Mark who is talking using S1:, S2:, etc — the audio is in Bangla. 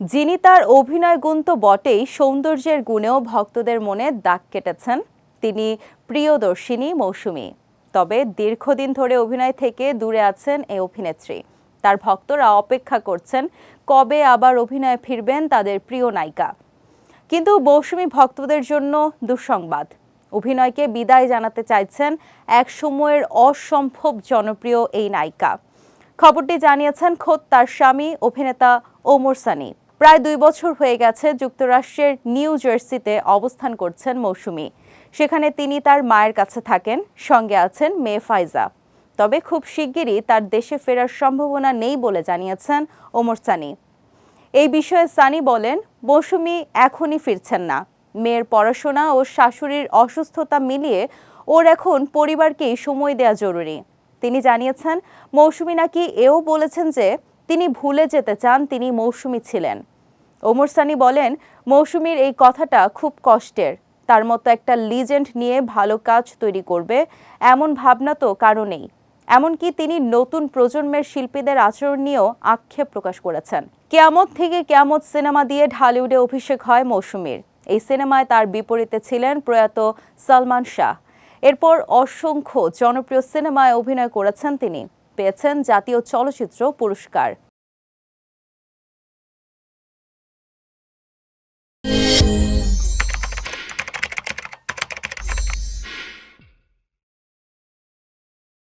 S1: যিনি তার অভিনয় গুণ তো বটেই, সৌন্দর্যের গুণেও ভক্তদের মনে দাগ কেটেছেন। তিনি প্রিয়দর্শিনী মৌসুমী। তবে দীর্ঘদিন ধরে অভিনয় থেকে দূরে আছেন এই অভিনেত্রী। তার ভক্তরা অপেক্ষা করছেন কবে আবার অভিনয়ে ফিরবেন তাদের প্রিয় নায়িকা। কিন্তু মৌসুমী ভক্তদের জন্য দুঃসংবাদ। অভিনয়কে বিদায় জানাতে চাইছেন এক সময়ের অসম্ভব জনপ্রিয় এই নায়িকা। খবরটি জানিয়েছেন খোদ তার স্বামী, অভিনেতা ওমর সানি। প্রায় দুই বছর হয়ে গেছে যুক্তরাষ্ট্রের নিউ জার্সিতে অবস্থান করছেন মৌসুমী। সেখানে তিনি তার মায়ের কাছে থাকেন, সঙ্গে আছেন মেয়ে ফাইজা। তবে খুব শিগগিরই তার দেশে ফেরার সম্ভাবনা নেই বলে জানিয়েছেন ওমর সানি। এই বিষয়ে সানি বলেন, মৌসুমি এখনই ফিরছেন না। মেয়ের পড়াশোনা ও শাশুড়ির অসুস্থতা মিলিয়ে ওর এখন পরিবারকেই সময় দেওয়া জরুরি। তিনি জানিয়েছেন, মৌসুমি নাকি এও বলেছেন যে তিনি ভুলে যেতে চান, তিনি মৌসুমি ছিলেন। ওমর সানি বলেন, মৌসুমীর এই কথাটা খুব কষ্টের। তার মতো একটা লিজেন্ড নিয়ে ভালো কাজ তৈরি করবে, এমন ভাবনা তো কারও নেই। এমনকি তিনি নতুন প্রজন্মের শিল্পীদের আচরণ নিয়েও আক্ষেপ প্রকাশ করেছেন। কেয়ামত থেকে কেয়ামত সিনেমা দিয়ে ঢালিউডে অভিষেক হয় মৌসুমীর। এই সিনেমায় তার বিপরীতে ছিলেন প্রয়াত সালমান শাহ। এরপর অসংখ্য জনপ্রিয় সিনেমায় অভিনয় করেছেন তিনি। পেয়েছেন জাতীয় চলচ্চিত্র পুরস্কার।